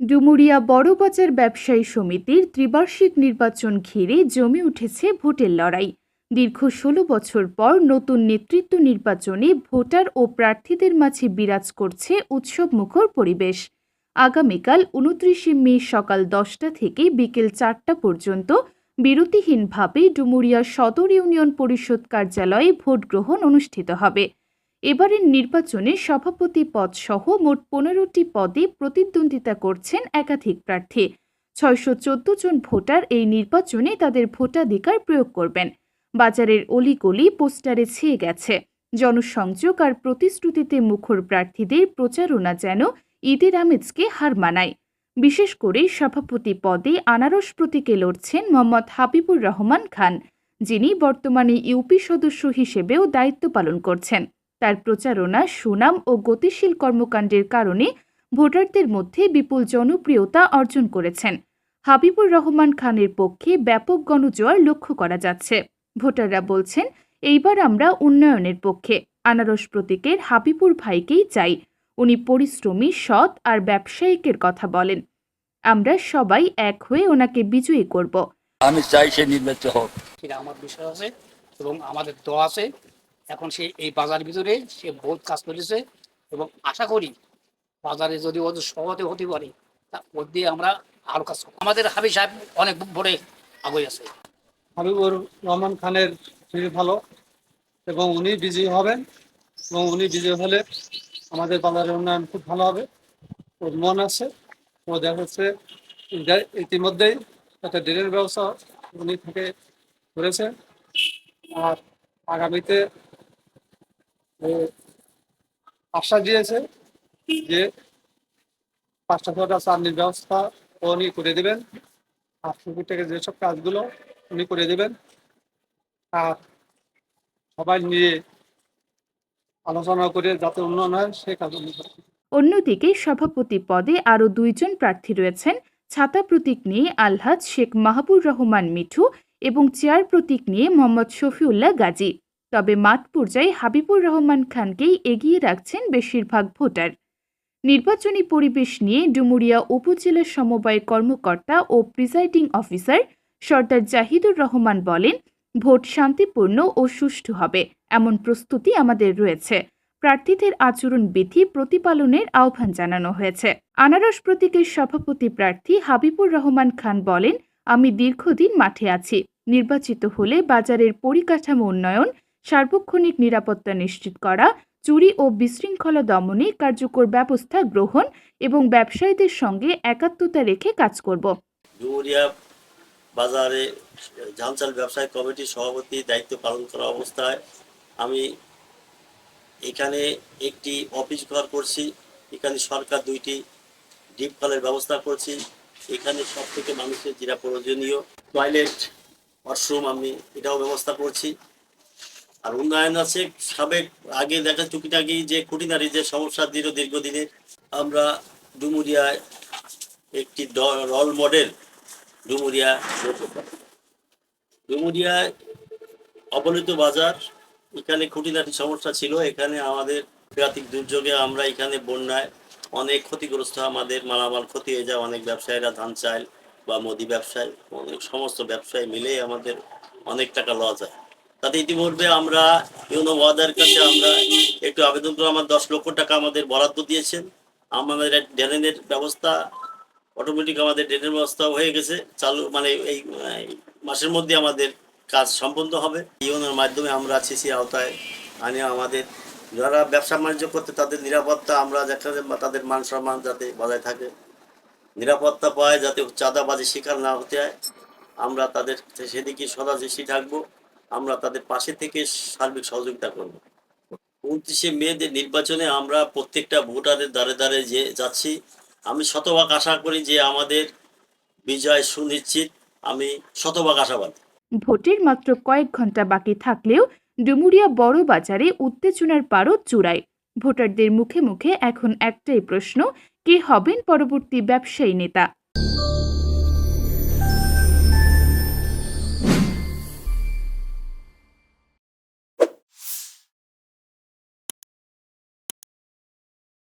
ডুমুরিয়া বড়বাজার ব্যবসায়ী সমিতির ত্রিবার্ষিক নির্বাচন ঘিরে জমে উঠেছে ভোটের লড়াই। দীর্ঘ ষোলো বছর পর নতুন নেতৃত্ব নির্বাচনে ভোটার ও প্রার্থীদের মাঝে বিরাজ করছে উৎসবমুখর পরিবেশ। আগামীকাল উনত্রিশে মে সকাল দশটা থেকে বিকেল চারটা পর্যন্ত বিরতিহীনভাবে ডুমুরিয়া সদর ইউনিয়ন পরিষদ কার্যালয়ে ভোট গ্রহণ অনুষ্ঠিত হবে। এবারের নির্বাচনে সভাপতি পদ সহ মোট পনেরোটি পদে প্রতিদ্বন্দ্বিতা করছেন একাধিক প্রার্থী। ছয়শো চোদ্দ জন ভোটার এই নির্বাচনে তাদের ভোটাধিকার প্রয়োগ করবেন। বাজারের অলিগলি পোস্টারে ছেয়ে গেছে। জনসংযোগ আর প্রতিশ্রুতিতে মুখর প্রার্থীদের প্রচারণা যেন ঈদের আমেজকে হার মানায়। বিশেষ করে সভাপতি পদে আনারস প্রতীকে লড়ছেন মোহাম্মদ হাবিবুর রহমান খান, যিনি বর্তমানে ইউপি সদস্য হিসেবেও দায়িত্ব পালন করছেন। তার প্রচারণা সুনাম ও গতিশীল কর্মকাণ্ডের কারণে ভোটারদের মধ্যে বিপুল জনপ্রিয়তা অর্জন করেছেন। হাবিবুর রহমান খানের পক্ষে ব্যাপক গণজোয়ার লক্ষ্য করা যাচ্ছে। ভোটাররা বলছেন এইবার আমরা উন্নয়নের পক্ষে। আনারস প্রতীকের হাবিবুর ভাইকেই চাই। উনি পরিশ্রমী সৎ আর ব্যবসায়িকের কথা বলেন। আমরা সবাই এক হয়ে ওনাকে বিজয়ী করব। আমি চাই সে নির্বাচিত হোক। আমার বিষয় আছে এবং আমাদের দোয়া আছে। এখন সে এই বাজার ভিতরে সে বহুত কাজ করেছে এবং আশা করি বাজারে যদি ওদের সহজে হতে পারে, তা ওর দিয়ে আমরা আরও কাজ আমাদের হাবি সাহেব অনেক ভোরে আগে আছে। হাবিবুর রহমান খানের খুবই ভালো এবং উনি বিজয়ী হবেন এবং উনি বিজয়ী হলে আমাদের বাজারের উন্নয়ন খুব ভালো হবে। ওর মন আছে, ও দেখা যাচ্ছে ইতিমধ্যেই একটা ড্রেনের ব্যবস্থা উনি থেকে করেছে আর আগামীতে আশ্বাস দিয়েছে যে পাঁচটা ছটা চাকরির ব্যবস্থা উনি করে দেবেন। আর পুকুর থেকে যেসব কাজগুলো উনি করে দেবেন। আর সবাই নিয়ে আলোচনা করে যাতে উন্নয়ন হয়, সে কাজ উনি অন্যদিকে সভাপতি পদে আরও দুইজন প্রার্থী রয়েছেন। ছাতা প্রতীক নিয়ে আলহাজ শেখ মাহবুর রহমান মিঠু এবং চেয়ার প্রতীক নিয়ে মোহাম্মদ শফিউল্লাহ গাজী। তবে মাঠ পর্যায়ে হাবিবুর রহমান খানকেই এগিয়ে রাখছেন বেশিরভাগ ভোটার। নির্বাচনী পরিবেশ নিয়ে ডুমুরিয়া উপজেলা সমবায় কর্মকর্তা ও প্রিসাইডিং অফিসার সর্দার জাহিদুর রহমান বলেন, ভোট শান্তিপূর্ণ ও সুষ্ঠু হবে, এমন প্রস্তুতি আমাদের রয়েছে। প্রার্থীদের আচরণ বিধি প্রতিপালনের আহ্বান জানানো হয়েছে। আনারস প্রতীকের সভাপতি প্রার্থী হাবিবুর রহমান খান বলেন, আমি দীর্ঘদিন মাঠে আছি। নির্বাচিত হলে বাজারের পরিকাঠামো উন্নয়ন সার্বক্ষণিক নিরাপত্তা নিশ্চিত করা, চুরি ও বিশৃঙ্খলা দমনে কার্যকর ব্যবস্থা গ্রহণ এবং ব্যবসায়ীদের সঙ্গে একাত্মতা রেখে কাজ করব। বাজারে ঝামচাল ব্যবসায়ী কমিটির সভাপতি দায়িত্ব পালন করা অবস্থায় আমি এখানে একটি অফিস ঘর করছি, এখানে সরকার দুইটি ডিপ কলের ব্যবস্থা করছি, এখানে সব থেকে মানুষের যেটা প্রয়োজনীয়, টয়লেট, ওয়াশরুম আমি এটাও ব্যবস্থা করছি। আর উন্নয়ন আছে, সাবেক, আগে দেখা টুকিটাকি যে খুঁটিনারি যে সমস্যা দীর্ঘ দীর্ঘদিনের আমরা ডুমুরিয়ায় একটি রল মডেল ডুমুরিয়া ডুমুরিয়ায় অবলিত বাজার, এখানে খুঁটিনাটি সমস্যা ছিল। এখানে আমাদের প্রাকৃতিক দুর্যোগে আমরা এখানে বন্যায় অনেক ক্ষতিগ্রস্ত, আমাদের মালামাল ক্ষতি হয়ে যায়, অনেক ব্যবসায়ীরা ধান চাল বা মুদি ব্যবসায়, অনেক সমস্ত ব্যবসায় মিলে আমাদের অনেক টাকা লস হয়। তাতে ইতিমধ্যে আমরা ইউনো ওয়াদার কাছে আমরা একটু আবেদন করে আমার দশ লক্ষ টাকা আমাদের বরাদ্দ দিয়েছেন। আমাদের ড্রেনের ব্যবস্থা অটোমেটিক আমাদের ড্রেনের ব্যবস্থা হয়ে গেছে। চালু মানে এই মাসের মধ্যে আমাদের কাজ সম্পন্ন হবে। ইউনোর মাধ্যমে আমরা সিসি আওতায় আনি আমাদের, যারা ব্যবসা বাণিজ্য করতে তাদের নিরাপত্তা আমরা বা তাদের মান সম্মান যাতে বজায় থাকে। নিরাপত্তা পায় যাতে চাঁদাবাজি শিকার না হতে হয়। আমরা তাদের সেদিকে সদা দৃষ্টি থাকব। আমরা তাদের পাশে থেকে সার্বিক সহযোগিতা করব। উনত্রিশে মে যে নির্বাচনে আমরা প্রত্যেকটা ভোটারের দ্বারে দ্বারে যে যাচ্ছি, আমি শতভাগ আশা করি যে আমাদের বিজয় সুনিশ্চিত। আমি শতভাগ আশাবাদ। ভোটের মাত্র কয়েক ঘণ্টা বাকি থাকলেও ডুমুরিয়া বড় বাজারে উত্তেজনার পারদ চূড়ায়। ভোটারদের মুখে মুখে এখন একটাই প্রশ্ন, কে হবেন পরবর্তী ব্যবসায়ী নেতা?